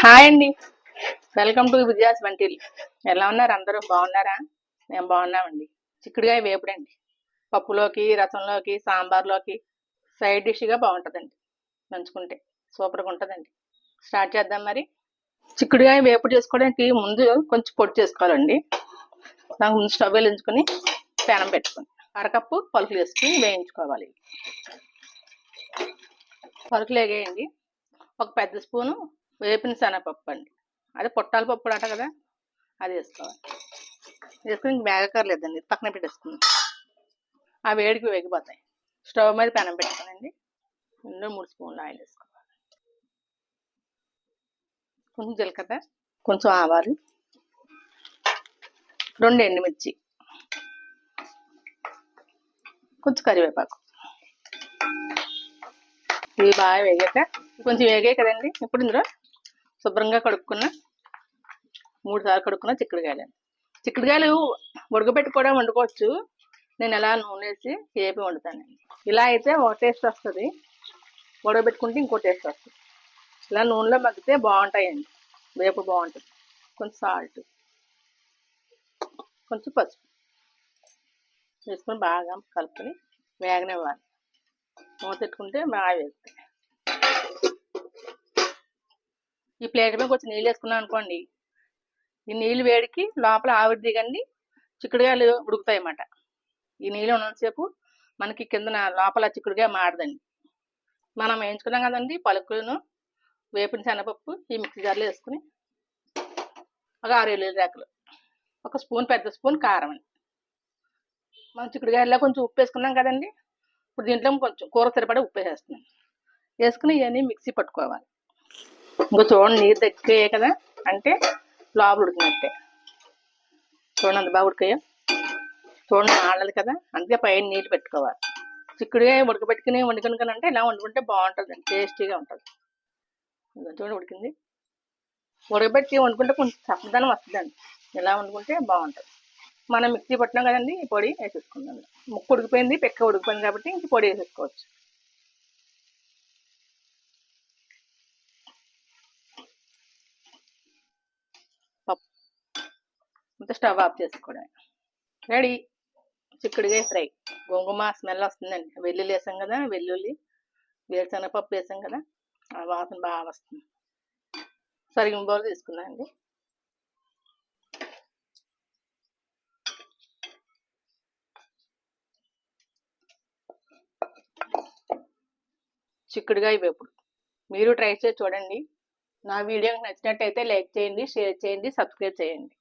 Hi అండి. Welcome to Vijaya's until ఎలా ఉన్నారు? అందరూ బాగున్నారా? మేము బాగున్నామండి. చిక్కుడుగాయ వేపుడండి. పప్పులోకి రసంలోకి సాంబార్లోకి సైడ్ డిష్గా బాగుంటుందండి. నంచుకుంటే సూపర్గా ఉంటుందండి. స్టార్ట్ చేద్దాం మరి. చిక్కుడుగాయ వేపుడు చేసుకోవడానికి ముందు కొంచెం పొడి చేసుకోవాలండి. దానికి ముందు స్టవ్ వెలించుకొని పెనం పెట్టుకొని అరకప్పు పలుకులు వేసుకుని వేయించుకోవాలి. పలుకులు వేగేయండి. ఒక పెద్ద స్పూను వేపిన శనగపప్పు అండి. అదే పొట్టాల పప్పు అంట కదా అది వేసుకోవాలి. వేసుకుని ఇంక మేగకర్లేదండి పక్కన పెట్టేసుకుందాం. ఆ వేడికి వేగిపోతాయి. స్టవ్ మీద పెనం పెట్టుకోనండి. ఇందులో మూడు స్పూన్లు ఆయిల్ వేసుకోవాలి. కొంచెం జీలకర్ర కొంచెం ఆవాలు రెండు ఎండుమిర్చి కొంచెం కరివేపాకు. ఇవి బాగా వేగాక కొంచెం వేగాయి కదండి ఇప్పుడు ఇందులో శుభ్రంగా కడుక్కున్న మూడు సార్లు కడుక్కున్న చిక్కుడుకాయలు చిక్కుడుకాయలు ఉడకబెట్టి కూడా వండుకోవచ్చు. నేను ఎలా నూనె వేసి వేపి వండుతానండి ఇలా అయితే ఒక టేస్ట్ వస్తుంది. ఉడకబెట్టుకుంటే ఇంకో టేస్ట్ వస్తుంది. ఇలా నూనెలో మగ్గితే బాగుంటాయండి. వేపు బాగుంటుంది. కొంచెం సాల్ట్ కొంచెం పసుపు వేసుకొని బాగా కలుపుకొని వేగనివ్వాలి. మూత పెట్టుకుంటే బాగా వేస్తాయి ఈ ప్లేట్ మీద కొంచెం నీళ్ళు వేసుకున్నాం అనుకోండి ఈ నీళ్ళు వేడికి లోపల ఆవిరి దిగండి చిక్కుడుగాయలు ఉడుకుతాయి అన్నమాట. ఈ నీళ్ళు ఉన్నంతసేపు మనకి కిందన లోపల చిక్కుడుగా మాడదండి మనం వేయించుకున్నాం కదండి పలుకులను వేపిన శనగపప్పు ఈ మిక్సీ జార్లో వేసుకుని ఒక ఆరు ఏళ్ళు రేకలు ఒక స్పూన్ పెద్ద స్పూన్ కారం అండి. మనం చిక్కుడుగాయల్లో కొంచెం ఉప్పు వేసుకున్నాం కదండి ఇప్పుడు దీంట్లో కొంచెం కూర సరిపడా ఉప్పు వేసేస్తున్నాం. వేసుకుని ఇవన్నీ మిక్సీ పట్టుకోవాలి. ఇంకో చూడండి నీరు తక్కువే కదా? అంటే లోపల ఉడికినట్టే. చూడండి అంత బాగా ఉడికాయో? చూడండి ఆడాలి కదా? అందుకే పైన నీళ్ళు పెట్టుకోవాలి. చిక్కుడుగా ఉడకబెట్టుకుని వండుకుని అంటే ఇలా వండుకుంటే బాగుంటుంది టేస్టీగా ఉంటుంది. చూడండి ఉడికింది. ఉడకబెట్టి వండుకుంటే కొంచెం చక్కదనం వస్తుందండి. ఇలా వండుకుంటే బాగుంటుంది. మనం మిక్సీ పట్టినాం కదండి ఈ పొడి వేసేసుకుందాం. ముక్కు ఉడికిపోయింది పెక్క ఉడికిపోయింది కాబట్టి ఇంక పొడి వేసేసుకోవచ్చు. అంతా స్టవ్ ఆఫ్ చేసుకోవడం రెడీ? చిక్కుడుగా ఫ్రై. గోంగుమ స్మెల్ వస్తుందండి. వెల్లుల్లి వేసాం కదా వెల్లుల్లి వేరుశనగపప్పు వేసాం కదా ఆ వాసన బాగా వస్తుంది. సరిగిన బౌల్ తీసుకున్నాం అండి. చిక్కుడుగా వేపుడు. మీరు ట్రై చేసి చూడండి. నా వీడియోకి నచ్చినట్టయితే లైక్ చేయండి షేర్ చేయండి సబ్స్క్రైబ్ చేయండి.